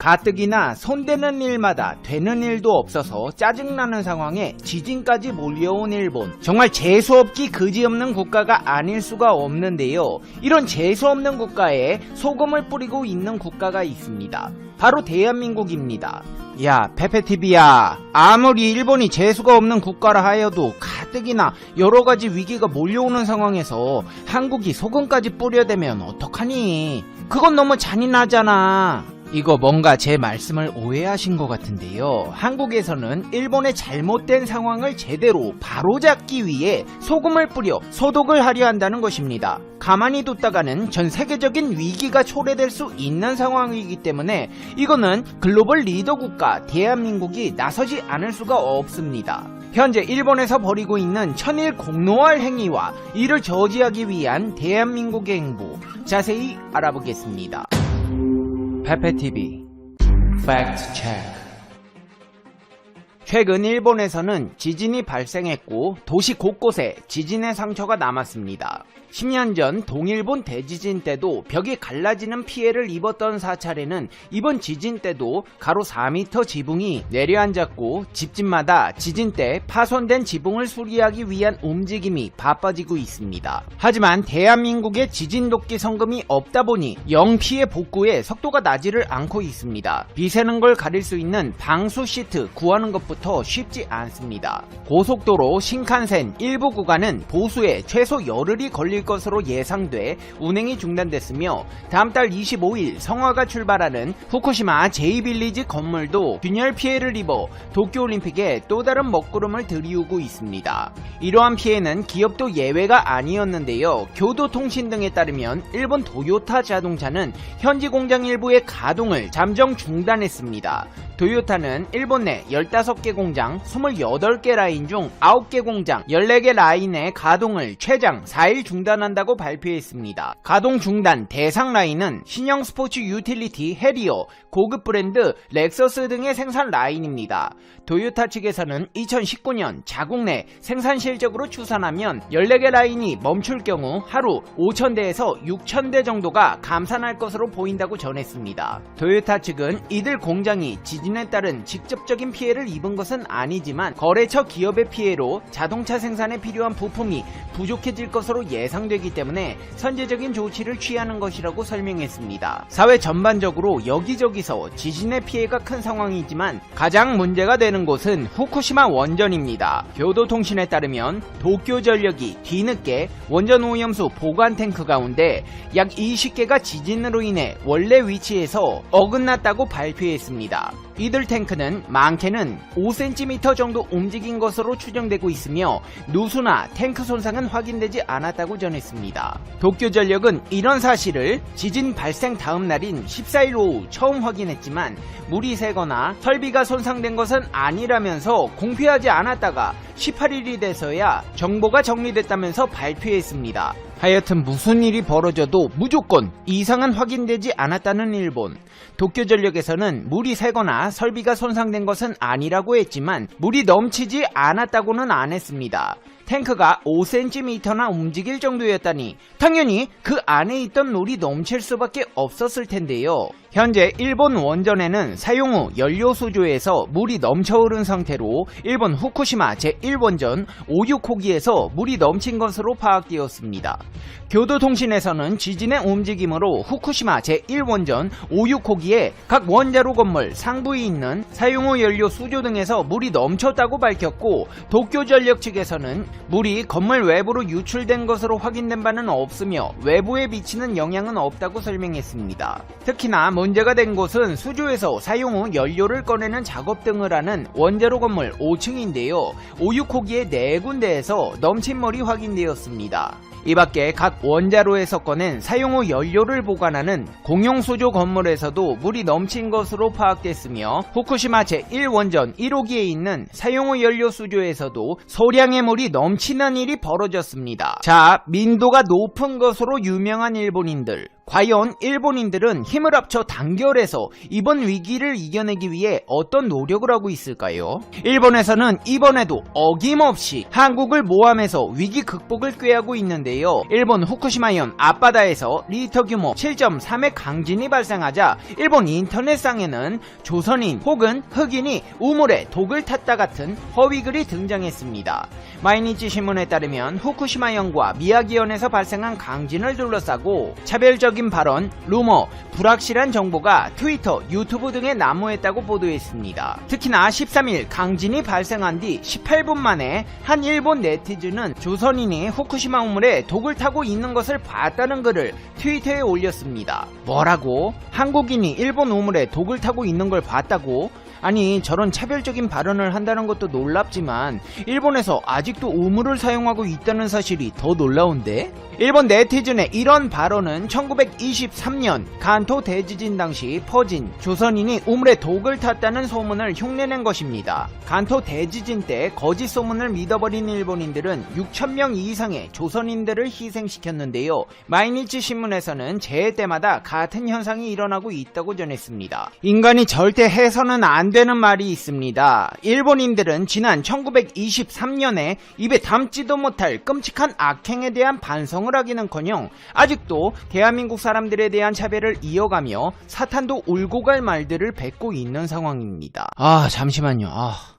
가뜩이나 손대는 일마다 되는 일도 없어서 짜증나는 상황에 지진까지 몰려온 일본. 정말 재수없기 그지없는 국가가 아닐 수가 없는데요. 이런 재수없는 국가에 소금을 뿌리고 있는 국가가 있습니다. 바로 대한민국입니다. 야, 페페TV야. 아무리 일본이 재수가 없는 국가라 하여도 가뜩이나 여러 가지 위기가 몰려오는 상황에서 한국이 소금까지 뿌려대면 어떡하니? 그건 너무 잔인하잖아. 이거 뭔가 제 말씀을 오해하신 것 같은데요. 한국에서는 일본의 잘못된 상황을 제대로 바로잡기 위해 소금을 뿌려 소독을 하려 한다는 것입니다. 가만히 뒀다가는 전 세계적인 위기가 초래될 수 있는 상황이기 때문에 이거는 글로벌 리더 국가 대한민국이 나서지 않을 수가 없습니다. 현재 일본에서 벌이고 있는 천일 공노할 행위와 이를 저지하기 위한 대한민국의 행보 자세히 알아보겠습니다. 페페TV 팩트 체크 최근 일본에서는 지진이 발생했고 도시 곳곳에 지진의 상처가 남았습니다. 10년 전 동일본 대지진 때도 벽이 갈라지는 피해를 입었던 사찰에는 이번 지진 때도 가로 4m 지붕이 내려앉았고 집집마다 지진 때 파손된 지붕을 수리하기 위한 움직임이 바빠지고 있습니다. 하지만 대한민국의 지진 돕기 성금이 없다 보니 영 피해 복구에 속도가 나지를 않고 있습니다. 비새는 걸 가릴 수 있는 방수 시트 구하는 것부터 쉽지 않습니다. 고속도로 신칸센 일부 구간은 보수에 최소 열흘이 걸릴 것으로 예상돼 운행이 중단됐으며 다음 달 25일 성화가 출발하는 후쿠시마 제이빌리지 건물도 균열 피해를 입어 도쿄올림픽에 또 다른 먹구름을 들이우고 있습니다. 이러한 피해는 기업도 예외가 아니었는데요. 교도통신 등에 따르면 일본 도요타 자동차는 현지 공장 일부의 가동을 잠정 중단했습니다. 도요타는 일본 내 15개 공장 28개 라인 중 9개 공장 14개 라인의 가동을 최장 4일 중단 한다고 발표했습니다. 가동 중단 대상 라인은 신형 스포츠 유틸리티 해리어, 고급 브랜드 렉서스 등의 생산 라인입니다. 도요타 측에서는 2019년 자국 내 생산 실적으로 추산하면 14개 라인이 멈출 경우 하루 5,000대에서 6,000대 정도가 감산할 것으로 보인다고 전했습니다. 도요타 측은 이들 공장이 지진에 따른 직접적인 피해를 입은 것은 아니지만 거래처 기업의 피해로 자동차 생산에 필요한 부품이 부족해질 것으로 예상 되기 때문에 선제적인 조치를 취하는 것이라고 설명했습니다. 사회 전반적으로 여기저기서 지진의 피해가 큰 상황이지만 가장 문제가 되는 곳은 후쿠시마 원전입니다. 교도통신에 따르면 도쿄 전력이 뒤늦게 원전 오염수 보관 탱크 가운데 약 20개가 지진으로 인해 원래 위치에서 어긋났다고 발표했습니다. 이들 탱크는 많게는 5cm 정도 움직인 것으로 추정되고 있으며 누수나 탱크 손상은 확인되지 않았다고 전했습니다. 도쿄전력은 이런 사실을 지진 발생 다음 날인 14일 오후 처음 확인했지만 물이 새거나 설비가 손상된 것은 아니라면서 공표하지 않았다가 18일이 돼서야 정보가 정리됐다면서 발표했습니다. 하여튼 무슨 일이 벌어져도 무조건 이상은 확인되지 않았다는 일본. 도쿄전력에서는 물이 새거나 설비가 손상된 것은 아니라고 했지만 물이 넘치지 않았다고는 안 했습니다. 탱크가 5cm나 움직일 정도였다니 당연히 그 안에 있던 물이 넘칠 수밖에 없었을 텐데요. 현재 일본 원전에는 사용 후 연료 수조에서 물이 넘쳐 흐른 상태로 일본 후쿠시마 제1원전 56호기에서 물이 넘친 것으로 파악되었습니다. 교도통신에서는 지진의 움직임으로 후쿠시마 제1원전 56호기 에 각 원자로 건물 상부에 있는 사용 후 연료 수조 등에서 물이 넘쳤다고 밝혔고 도쿄전력 측에서는 물이 건물 외부로 유출된 것으로 확인된 바는 없으며 외부에 미치는 영향은 없다고 설명했습니다. 특히나 문제가 된 곳은 수조에서 사용 후 연료를 꺼내는 작업 등을 하는 원자로 건물 5층인데요. 56호기의 네 군데에서 넘친 물이 확인되었습니다. 이 밖에 각 원자로에서 꺼낸 사용 후 연료를 보관하는 공용 수조 건물에서도 물이 넘친 것으로 파악됐으며 후쿠시마 제1원전 1호기에 있는 사용 후 연료 수조에서도 소량의 물이 넘치는 일이 벌어졌습니다. 자, 민도가 높은 것으로 유명한 일본인들 과연 일본인들은 힘을 합쳐 단결해서 이번 위기를 이겨내기 위해 어떤 노력을 하고 있을까요? 일본에서는 이번에도 어김없이 한국을 모함해서 위기 극복을 꾀하고 있는데요. 일본 후쿠시마현 앞바다에서 리터 규모 7.3의 강진이 발생하자 일본 인터넷상에는 조선인 혹은 흑인이 우물에 독을 탔다 같은 허위글이 등장했습니다. 마이니치 신문에 따르면 후쿠시마현과 미야기현에서 발생한 강진을 둘러싸고 차별적 인 발언, 루머, 불확실한 정보가 트위터, 유튜브 등에 난무했다고 보도했습니다. 특히나 13일 강진이 발생한 뒤 18분 만에 한 일본 네티즌은 조선인이 후쿠시마 우물에 독을 타고 있는 것을 봤다는 글을 트위터에 올렸습니다. 뭐라고? 한국인이 일본 우물에 독을 타고 있는 걸 봤다고? 아니 저런 차별적인 발언을 한다는 것도 놀랍지만 일본에서 아직도 우물을 사용하고 있다는 사실이 더 놀라운데? 일본 네티즌의 이런 발언은 1923년 간토 대지진 당시 퍼진 조선인이 우물에 독을 탔다는 소문을 흉내낸 것입니다. 간토 대지진 때 거짓 소문을 믿어버린 일본인들은 6천명 이상의 조선인들을 희생시켰는데요. 마이니치 신문에서는 재해 때마다 같은 현상이 일어나고 있다고 전했습니다. 인간이 절대 해서는 안 되는 말이 있습니다. 일본인들은 지난 1923년에 입에 담지도 못할 끔찍한 악행에 대한 반성을 하기는커녕 아직도 대한민국 사람들에 대한 차별을 이어가며 사탄도 울고 갈 말들을 뱉고 있는 상황입니다. 아 잠시만요. 아.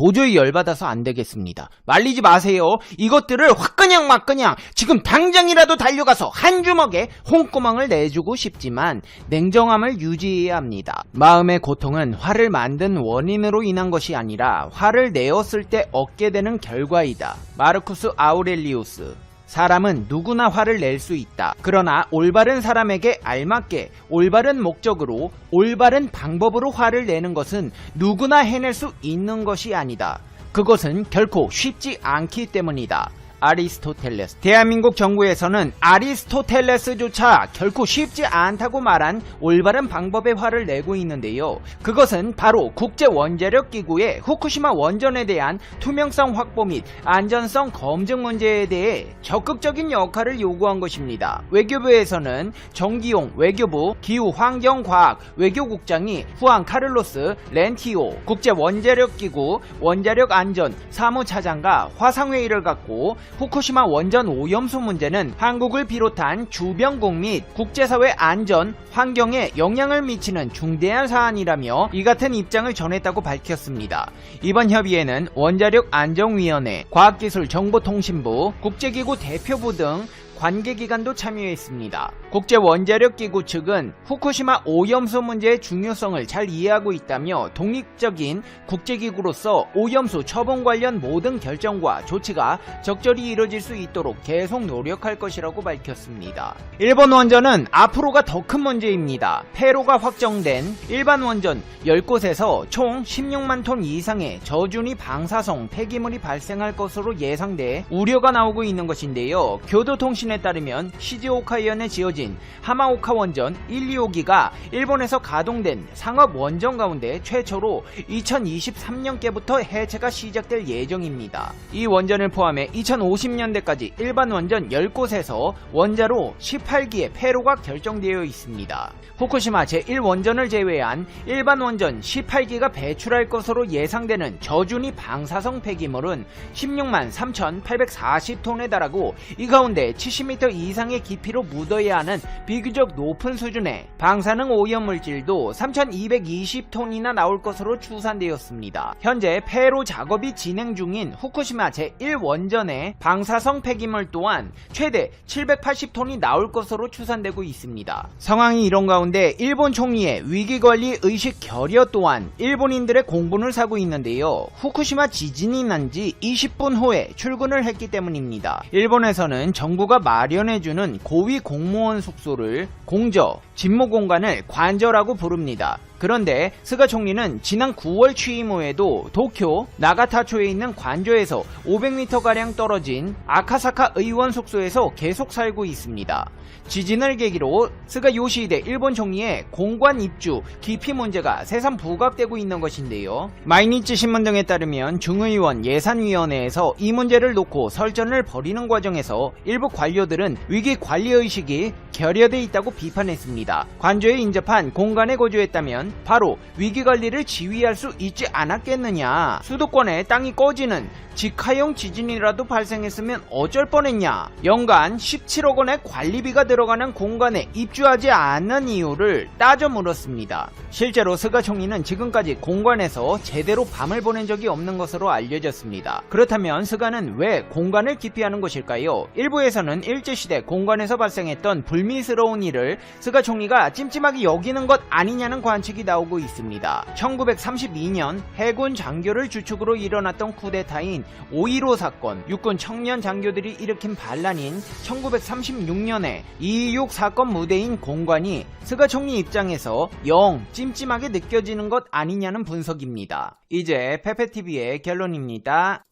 도저히 열받아서 안 되겠습니다. 말리지 마세요. 이것들을 화끈양 막그냥 지금 당장이라도 달려가서 한 주먹에 홍구멍을 내주고 싶지만 냉정함을 유지해야 합니다. 마음의 고통은 화를 만든 원인으로 인한 것이 아니라 화를 내었을 때 얻게 되는 결과이다. 마르쿠스 아우렐리우스 사람은 누구나 화를 낼 수 있다. 그러나 올바른 사람에게 알맞게 올바른 목적으로 올바른 방법으로 화를 내는 것은 누구나 해낼 수 있는 것이 아니다. 그것은 결코 쉽지 않기 때문이다. 아리스토텔레스. 대한민국 정부에서는 아리스토텔레스조차 결코 쉽지 않다고 말한 올바른 방법의 화를 내고 있는데요. 그것은 바로 국제원자력기구의 후쿠시마 원전에 대한 투명성 확보 및 안전성 검증 문제에 대해 적극적인 역할을 요구한 것입니다. 외교부에서는 정기용 외교부 기후환경과학 외교국장이 후안 카를로스 렌티오 국제원자력기구 원자력안전 사무차장과 화상회의를 갖고 후쿠시마 원전 오염수 문제는 한국을 비롯한 주변국 및 국제사회 안전, 환경에 영향을 미치는 중대한 사안이라며 이 같은 입장을 전했다고 밝혔습니다. 이번 협의회는 원자력 안정위원회, 과학기술정보통신부, 국제기구 대표부 등 관계기관도 참여했습니다. 국제원자력기구 측은 후쿠시마 오염수 문제의 중요성을 잘 이해하고 있다며 독립적인 국제기구로서 오염수 처분 관련 모든 결정과 조치가 적절히 이뤄질 수 있도록 계속 노력할 것이라고 밝혔습니다. 일본 원전은 앞으로가 더 큰 문제입니다. 폐로가 확정된 일반 원전 10곳에서 총 16만 톤 이상의 저준위 방사성 폐기물이 발생할 것으로 예상돼 우려가 나오고 있는 것인데요. 교도통신 통신에 따르면 시즈오카현에 지어진 하마오카 원전 1, 2호기가 일본에서 가동된 상업 원전 가운데 최초로 2023년께부터 해체가 시작될 예정입니다. 이 원전을 포함해 2050년대까지 일반 원전 10곳에서 원자로 18기의 폐로가 결정되어 있습니다. 후쿠시마 제1원전을 제외한 일반 원전 18기가 배출할 것으로 예상되는 저준위 방사성 폐기물은 16만 3,840톤에 달하고 이 가운데 70m 이상의 깊이로 묻어야 하는 비교적 높은 수준의 방사능 오염물질도 3,220톤이나 나올 것으로 추산되었습니다. 현재 폐로 작업이 진행 중인 후쿠시마 제1원전의 방사성 폐기물 또한 최대 780톤이 나올 것으로 추산되고 있습니다. 상황이 이런 가운데 일본 총리의 위기관리 의식 결여 또한 일본인들의 공분을 사고 있는데요. 후쿠시마 지진이 난 지 20분 후에 출근을 했기 때문입니다. 일본에서는 정부가 마련해주는 고위 공무원 숙소를 공저, 집무 공간을 관저라고 부릅니다. 그런데 스가 총리는 지난 9월 취임 후에도 도쿄 나가타초에 있는 관저에서 500m가량 떨어진 아카사카 의원 숙소에서 계속 살고 있습니다. 지진을 계기로 스가 요시히데 일본 총리의 공관 입주 기피 문제가 새삼 부각되고 있는 것인데요. 마이니치 신문 등에 따르면 중의원 예산위원회에서 이 문제를 놓고 설전을 벌이는 과정에서 일부 관료들은 위기 관리 의식이 결여돼 있다고 비판했습니다. 관저에 인접한 공간에 거주했다면 바로 위기 관리를 지휘할 수 있지 않았겠느냐. 수도권에 땅이 꺼지는 직하형 지진이라도 발생했으면 어쩔 뻔했냐. 연간 17억 원의 관리비가 들어가는 공간에 입주하지 않는 이유를 따져 물었습니다. 실제로 스가 총리는 지금까지 공간에서 제대로 밤을 보낸 적이 없는 것으로 알려졌습니다. 그렇다면 스가는 왜 공간을 기피하는 것일까요? 일부에서는 일제시대 공간에서 발생했던 불미스러운 일을 스가 총리가 찜찜하게 여기는 것 아니냐는 관측이 나오고 있습니다. 1932년 해군 장교를 주축으로 일어났던 쿠데타인 5.15 사건, 육군 청년 장교들이 일으킨 반란인 1936년에 226 사건 무대인 공관이 스가 총리 입장에서 영 찜찜하게 느껴지는 것 아니냐는 분석입니다. 이제 페페TV의 결론입니다.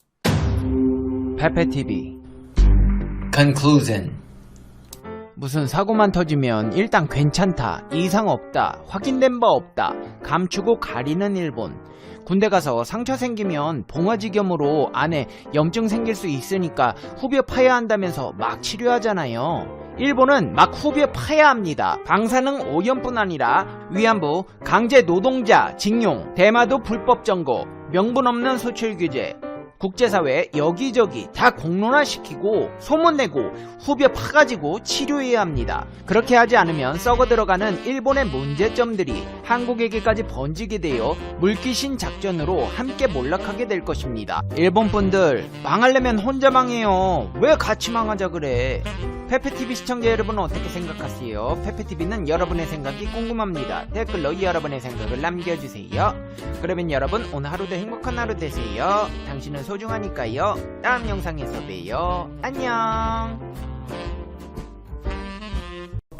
페페TV Conclusion 무슨 사고만 터지면 일단 괜찮다, 이상 없다, 확인된 바 없다, 감추고 가리는 일본. 군대 가서 상처 생기면 봉화지겸으로 안에 염증 생길 수 있으니까 후벼 파야 한다면서 막 치료하잖아요. 일본은 막 후벼 파야 합니다. 방사능 오염뿐 아니라 위안부, 강제 노동자, 징용, 대마도 불법 점거, 명분 없는 소출 규제, 국제사회 여기저기 다 공론화시키고 소문내고 후벼 파가지고 치료해야 합니다. 그렇게 하지 않으면 썩어 들어가는 일본의 문제점들이 한국에게까지 번지게 되어 물귀신 작전으로 함께 몰락하게 될 것입니다. 일본 분들 망하려면 혼자 망해요. 왜 같이 망하자 그래? 페페TV 시청자 여러분은 어떻게 생각하세요? 페페TV는 여러분의 생각이 궁금합니다. 댓글로 여러분의 생각을 남겨주세요. 그러면 여러분 오늘 하루도 행복한 하루 되세요. 당신은 소중하니까요. 다음 영상에서 봬요. 안녕.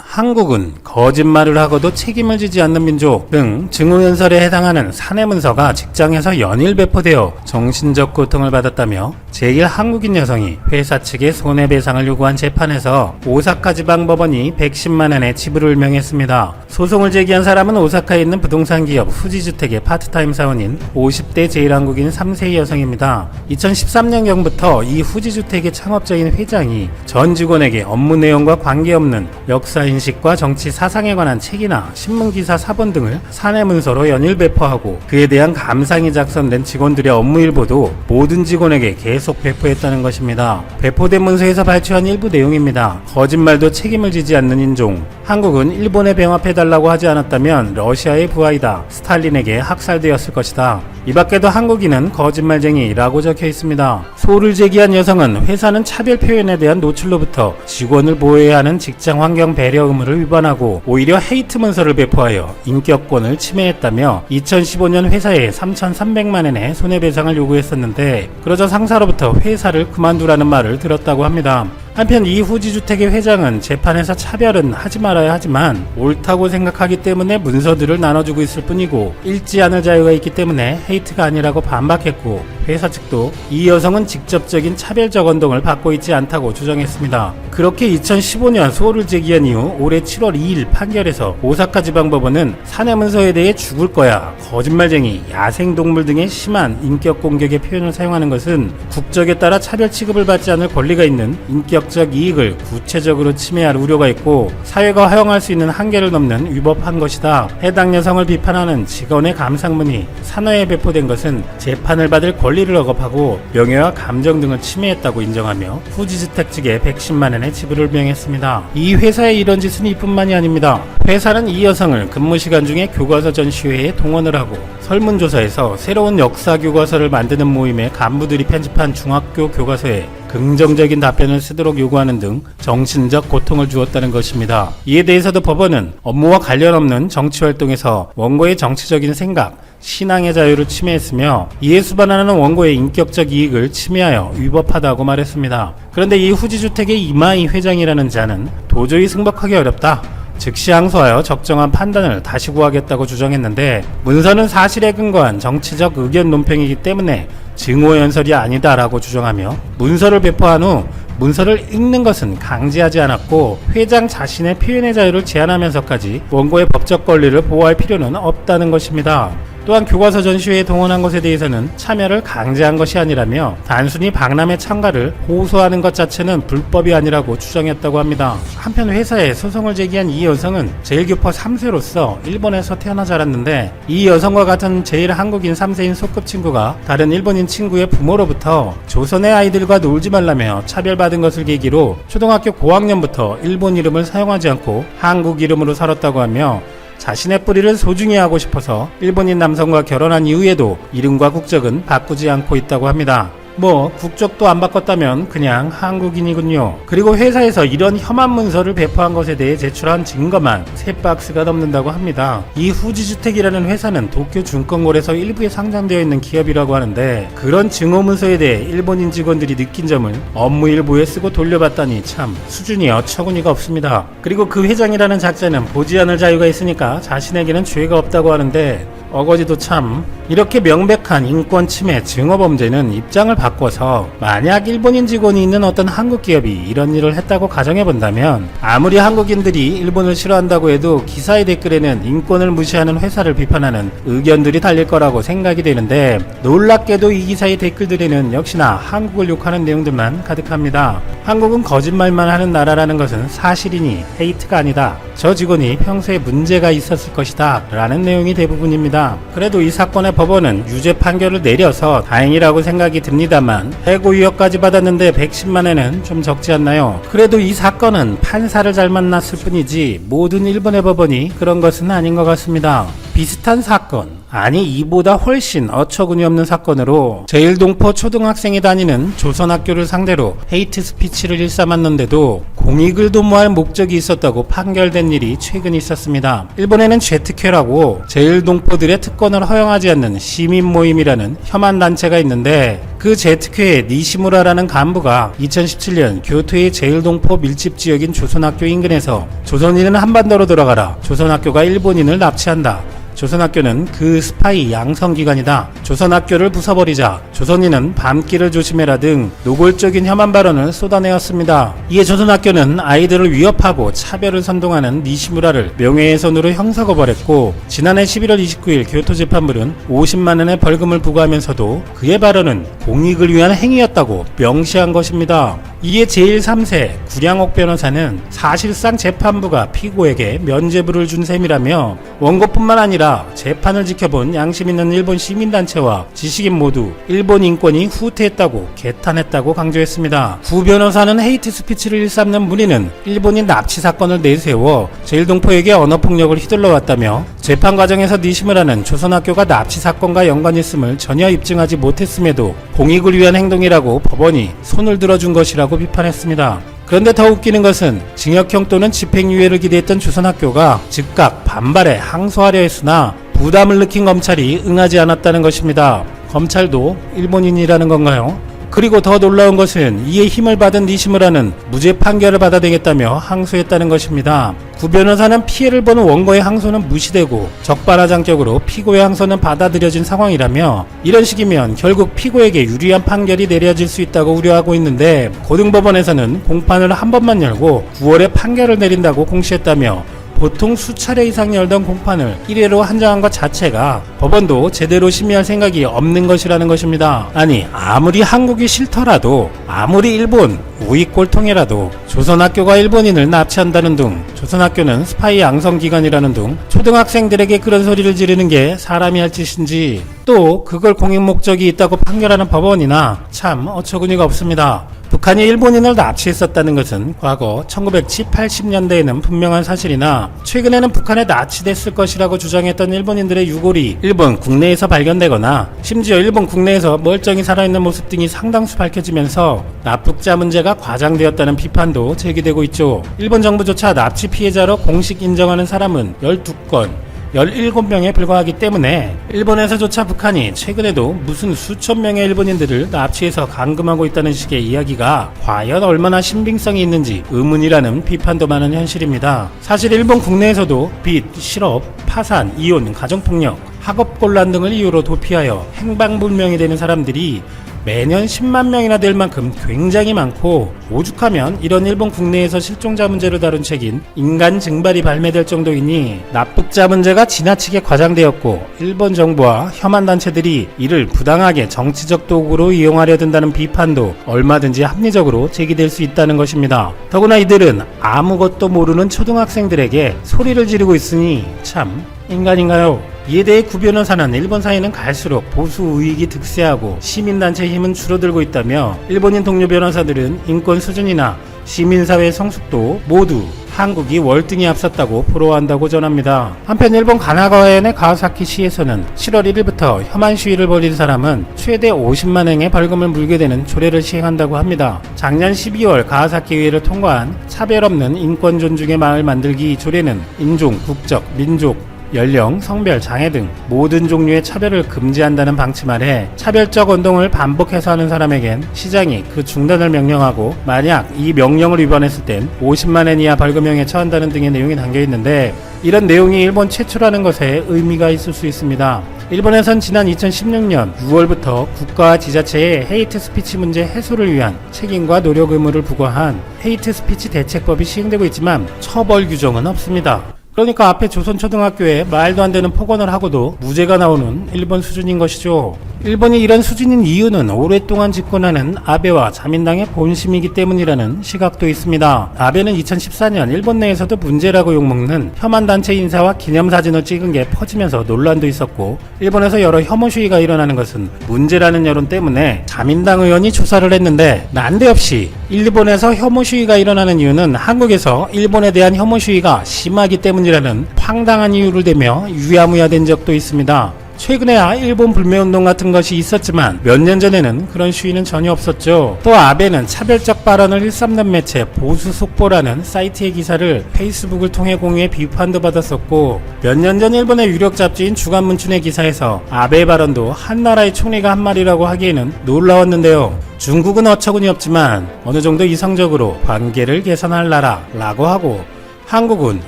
한국은 거짓말을 하고도 책임을 지지 않는 민족 등 증오연설에 해당하는 사내문서가 직장에서 연일 배포되어 정신적 고통을 받았다며 제1 한국인 여성이 회사 측에 손해배상을 요구한 재판에서 오사카 지방법원이 110만 원의 지불을 명했습니다. 소송을 제기한 사람은 오사카에 있는 부동산 기업 후지주택의 파트타임 사원인 50대 제1한국인 3세 여성입니다. 2013년경부터 이 후지주택의 창업자인 회장이 전 직원에게 업무 내용과 관계없는 역사 인식과 정치 사상에 관한 책이나 신문기사 사본 등을 사내 문서로 연일 배포하고 그에 대한 감상이 작성된 직원들의 업무 일보도 모든 직원에게 계속 배포했다는 것입니다. 배포된 문서에서 발췌한 일부 내용입니다. 거짓말도 책임을 지지 않는 인종. 한국은 일본에 병합해달라고 하지 않았다면 러시아의 부하이다. 스탈린에게 학살되었을 것이다. 이 밖에도 한국인은 거짓말쟁이라고 적혀 있습니다. 소를 제기한 여성은 회사는 차별 표현에 대한 노출로부터 직원을 보호해야 하는 직장 환경 배려 의무를 위반하고 오히려 헤이트 문서를 배포하여 인격권을 침해했다며 2015년 회사에 3,300만 원의 손해배상을 요구했었는데 그러자 상사로부터 회사를 그만두라는 말을 들었다고 합니다. 한편 이 후지주택의 회장은 재판에서 차별은 하지 말아야 하지만 옳다고 생각하기 때문에 문서들을 나눠주고 있을 뿐이고 읽지 않을 자유가 있기 때문에 헤이트가 아니라고 반박했고 회사 측도 이 여성은 직접적인 차별적 언동을 받고 있지 않다고 주장했습니다. 그렇게 2015년 소를 제기한 이후 올해 7월 2일 판결에서 오사카 지방법원은 사내 문서에 대해 죽을 거야, 거짓말쟁이, 야생동물 등의 심한 인격 공격의 표현을 사용하는 것은 국적에 따라 차별 취급을 받지 않을 권리가 있는 인격 적 이익을 구체적으로 침해할 우려가 있고 사회가 허용할 수 있는 한계를 넘는 위법한 것이다. 해당 여성을 비판하는 직원의 감상문이 산하에 배포된 것은 재판을 받을 권리를 억압하고 명예와 감정 등을 침해했다고 인정하며 후지주택 측에 110만 원의 지불을 명했습니다. 이 회사의 이런 짓은 이뿐만이 아닙니다. 회사는 이 여성을 근무 시간 중에 교과서 전시회에 동원을 하고 설문조사에서 새로운 역사 교과서를 만드는 모임의 간부들이 편집한 중학교 교과서에 긍정적인 답변을 쓰도록 요구하는 등 정신적 고통을 주었다는 것입니다. 이에 대해서도 법원은 업무와 관련 없는 정치 활동에서 원고의 정치적인 생각, 신앙의 자유를 침해했으며 이에 수반하는 원고의 인격적 이익을 침해하여 위법하다고 말했습니다. 그런데 이 후지주택의 이마이 회장이라는 자는 도저히 승복하기 어렵다. 즉시 항소하여 적정한 판단을 다시 구하겠다고 주장했는데 문서는 사실에 근거한 정치적 의견 논평이기 때문에 증오 연설이 아니다라고 주장하며 문서를 배포한 후 문서를 읽는 것은 강제하지 않았고 회장 자신의 표현의 자유를 제한하면서까지 원고의 법적 권리를 보호할 필요는 없다는 것입니다. 또한 교과서 전시회에 동원한 것에 대해서는 참여를 강제한 것이 아니라며 단순히 박람회 참가를 호소하는 것 자체는 불법이 아니라고 주장했다고 합니다. 한편 회사에 소송을 제기한 이 여성은 제일교포 3세로서 일본에서 태어나 자랐는데 이 여성과 같은 제일 한국인 3세인 소꿉친구가 다른 일본인 친구의 부모로부터 조선의 아이들과 놀지 말라며 차별받은 것을 계기로 초등학교 고학년부터 일본 이름을 사용하지 않고 한국 이름으로 살았다고 하며 자신의 뿌리를 소중히 하고 싶어서 일본인 남성과 결혼한 이후에도 이름과 국적은 바꾸지 않고 있다고 합니다. 뭐 국적도 안 바꿨다면 그냥 한국인이군요. 그리고 회사에서 이런 혐한 문서를 배포한 것에 대해 제출한 증거만 세 박스가 넘는다고 합니다. 이 후지주택이라는 회사는 도쿄 증권거래소 일부에 상장되어 있는 기업이라고 하는데 그런 증오 문서에 대해 일본인 직원들이 느낀 점을 업무 일부에 쓰고 돌려봤다니 참 수준이 어처구니가 없습니다. 그리고 그 회장이라는 작자는 보지 않을 자유가 있으니까 자신에게는 죄가 없다고 하는데 어거지도 참 이렇게 명백한 인권 침해 증오 범죄는 입장을 바꿔서 만약 일본인 직원이 있는 어떤 한국 기업이 이런 일을 했다고 가정해 본다면 아무리 한국인들이 일본을 싫어한다고 해도 기사의 댓글에는 인권을 무시하는 회사를 비판하는 의견들이 달릴 거라고 생각이 되는데 놀랍게도 이 기사의 댓글들에는 역시나 한국을 욕하는 내용들만 가득합니다. 한국은 거짓말만 하는 나라라는 것은 사실이니 헤이트가 아니다. 저 직원이 평소에 문제가 있었을 것이다. 라는 내용이 대부분입니다. 그래도 이 사건의 법원은 유죄 판결을 내려서 다행이라고 생각이 듭니다만 해고유역까지 받았는데 110만원은 좀 적지 않나요? 그래도 이 사건은 판사를 잘 만났을 뿐이지 모든 일본의 법원이 그런 것은 아닌 것 같습니다. 비슷한 사건, 아니 이보다 훨씬 어처구니 없는 사건으로 제일동포 초등학생이 다니는 조선학교를 상대로 헤이트 스피치를 일삼았는데도 공익을 도모할 목적이 있었다고 판결된 일이 최근 있었습니다. 일본에는 제특회라고 제일동포들의 특권을 허용하지 않는 시민 모임이라는 혐한 단체가 있는데 그 제특회의 니시무라라는 간부가 2017년 교토의 제일동포 밀집 지역인 조선학교 인근에서 조선인은 한반도로 돌아가라 조선학교가 일본인을 납치한다 조선학교는 그 스파이 양성기관이다. 조선학교를 부숴버리자. 조선인은 밤길을 조심해라 등 노골적인 혐한 발언을 쏟아내었습니다. 이에 조선학교는 아이들을 위협하고 차별을 선동하는 니시무라를 명예훼손으로 형사고발했고 지난해 11월 29일 교토 재판부는 50만 원의 벌금을 부과하면서도 그의 발언은 공익을 위한 행위였다고 명시한 것입니다. 이에 제1 3세 구량옥 변호사는 사실상 재판부가 피고에게 면죄부를 준 셈이라며 원고뿐만 아니라 재판을 지켜본 양심 있는 일본 시민단체와 지식인 모두 일본 인권이 후퇴했다고 개탄했다고 강조했습니다. 구 변호사는 헤이트 스피치를 일삼는 무리는 일본인 납치 사건을 내세워 제일동포에게 언어폭력을 휘둘러 왔다며 재판 과정에서 니시무라는 조선학교가 납치 사건과 연관이 있음을 전혀 입증하지 못했음에도 공익을 위한 행동이라고 법원이 손을 들어준 것이라고 비판했습니다. 그런데 더 웃기는 것은 징역형 또는 집행유예를 기대했던 조선학교가 즉각 반발에 항소하려 했으나 부담을 느낀 검찰이 응하지 않았다는 것입니다. 검찰도 일본인이라는 건가요? 그리고 더 놀라운 것은 이에 힘을 받은 니시무라는 무죄 판결을 받아내겠다며 항소했다는 것입니다. 구 변호사는 피해를 보는 원고의 항소는 무시되고 적반하장적으로 피고의 항소는 받아들여진 상황이라며 이런 식이면 결국 피고에게 유리한 판결이 내려질 수 있다고 우려하고 있는데 고등법원에서는 공판을 한 번만 열고 9월에 판결을 내린다고 공시했다며 보통 수차례 이상 열던 공판을 1회로 한정한 것 자체가 법원도 제대로 심의할 생각이 없는 것이라는 것입니다. 아니, 아무리 한국이 싫더라도, 아무리 일본 우익 꼴통이라도, 조선학교가 일본인을 납치한다는 등, 조선학교는 스파이 양성기관이라는 등, 초등학생들에게 그런 소리를 지르는 게 사람이 할 짓인지, 또 그걸 공익 목적이 있다고 판결하는 법원이나 참 어처구니가 없습니다. 북한이 일본인을 납치했었다는 것은 과거 1970, 80년대에는 분명한 사실이나 최근에는 북한에 납치됐을 것이라고 주장했던 일본인들의 유골이 일본 국내에서 발견되거나 심지어 일본 국내에서 멀쩡히 살아있는 모습 등이 상당수 밝혀지면서 납북자 문제가 과장되었다는 비판도 제기되고 있죠. 일본 정부조차 납치 피해자로 공식 인정하는 사람은 12건, 17명에 불과하기 때문에 일본에서조차 북한이 최근에도 무슨 수천 명의 일본인들을 납치해서 감금하고 있다는 식의 이야기가 과연 얼마나 신빙성이 있는지 의문이라는 비판도 많은 현실입니다. 사실 일본 국내에서도 빚, 실업, 파산, 이혼, 가정폭력, 학업곤란 등을 이유로 도피하여 행방불명이 되는 사람들이 매년 10만 명이나 될 만큼 굉장히 많고 오죽하면 이런 일본 국내에서 실종자 문제를 다룬 책인 인간 증발이 발매될 정도이니 납북자 문제가 지나치게 과장되었고 일본 정부와 혐한 단체들이 이를 부당하게 정치적 도구로 이용하려 든다는 비판도 얼마든지 합리적으로 제기될 수 있다는 것입니다. 더구나 이들은 아무것도 모르는 초등학생들에게 소리를 지르고 있으니 참 인간인가요? 이에 대해 구 변호사는 일본 사회는 갈수록 보수 우익이 득세하고 시민단체 힘은 줄어들고 있다며 일본인 동료 변호사들은 인권 수준이나 시민사회 성숙도 모두 한국이 월등히 앞섰다고 부러워한다고 전합니다. 한편 일본 가나가와현의 가와사키 시에서는 7월 1일부터 혐한 시위를 벌인 사람은 최대 50만 엔의 벌금을 물게 되는 조례를 시행한다고 합니다. 작년 12월 가와사키 의회를 통과한 차별 없는 인권 존중의 마을 만들기 조례는 인종, 국적, 민족, 연령, 성별, 장애 등 모든 종류의 차별을 금지한다는 방침 아래 차별적 운동을 반복해서 하는 사람에겐 시장이 그 중단을 명령하고 만약 이 명령을 위반했을 땐 50만엔 이하 벌금형에 처한다는 등의 내용이 담겨 있는데 이런 내용이 일본 최초라는 것에 의미가 있을 수 있습니다. 일본에선 지난 2016년 6월부터 국가와 지자체의 헤이트 스피치 문제 해소를 위한 책임과 노력 의무를 부과한 헤이트 스피치 대책법이 시행되고 있지만 처벌 규정은 없습니다. 그러니까 앞에 조선초등학교에 말도 안 되는 폭언을 하고도 무죄가 나오는 일본 수준인 것이죠. 일본이 이런 수준인 이유는 오랫동안 집권하는 아베와 자민당의 본심이기 때문이라는 시각도 있습니다. 아베는 2014년 일본 내에서도 문제라고 욕먹는 혐한 단체 인사와 기념사진을 찍은 게 퍼지면서 논란도 있었고 일본에서 여러 혐오 시위가 일어나는 것은 문제라는 여론 때문에 자민당 의원이 조사를 했는데 난데없이 일본에서 혐오 시위가 일어나는 이유는 한국에서 일본에 대한 혐오 시위가 심하기 때문 이라는 황당한 이유를 대며 유야무야된 적도 있습니다. 최근에야 일본 불매운동 같은 것이 있었지만 몇 년 전에는 그런 시위는 전혀 없었죠. 또 아베는 차별적 발언을 일삼는 매체 보수 속보라는 사이트의 기사를 페이스북을 통해 공유해 비판도 받았었고 몇 년 전 일본의 유력 잡지인 주간문춘의 기사에서 아베의 발언도 한 나라의 총리가 한 말이라고 하기에는 놀라웠는데요. 중국은 어처구니 없지만 어느 정도 이성적으로 관계를 개선할 나라라고 하고 한국은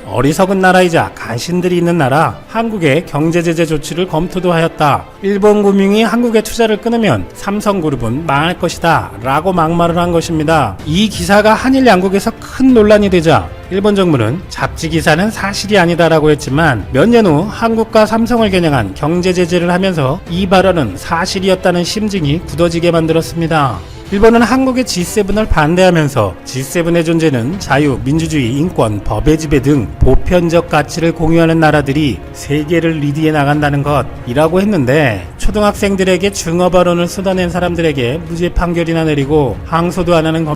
어리석은 나라이자 간신들이 있는 나라, 한국의 경제 제재 조치를 검토도 하였다. 일본 금융이 한국에 투자를 끊으면 삼성그룹은 망할 것이다. 라고 막말을 한 것입니다. 이 기사가 한일 양국에서 큰 논란이 되자 일본 정부는 잡지 기사는 사실이 아니다라고 했지만 몇 년 후 한국과 삼성을 겨냥한 경제 제재를 하면서 이 발언은 사실이었다는 심증이 굳어지게 만들었습니다. 일본은 한국의 G7을 반대하면서 G7의 존재는 자유, 민주주의, 인권, 법의 지배 등 보편적 가치를 공유하는 나라들이 세계를 리드해 나간다는 것이라고 했는데 초등학생들에게 중어 발언을 쏟아낸 사람들에게 무죄 판결이나 내리고 항소도 안 하는 검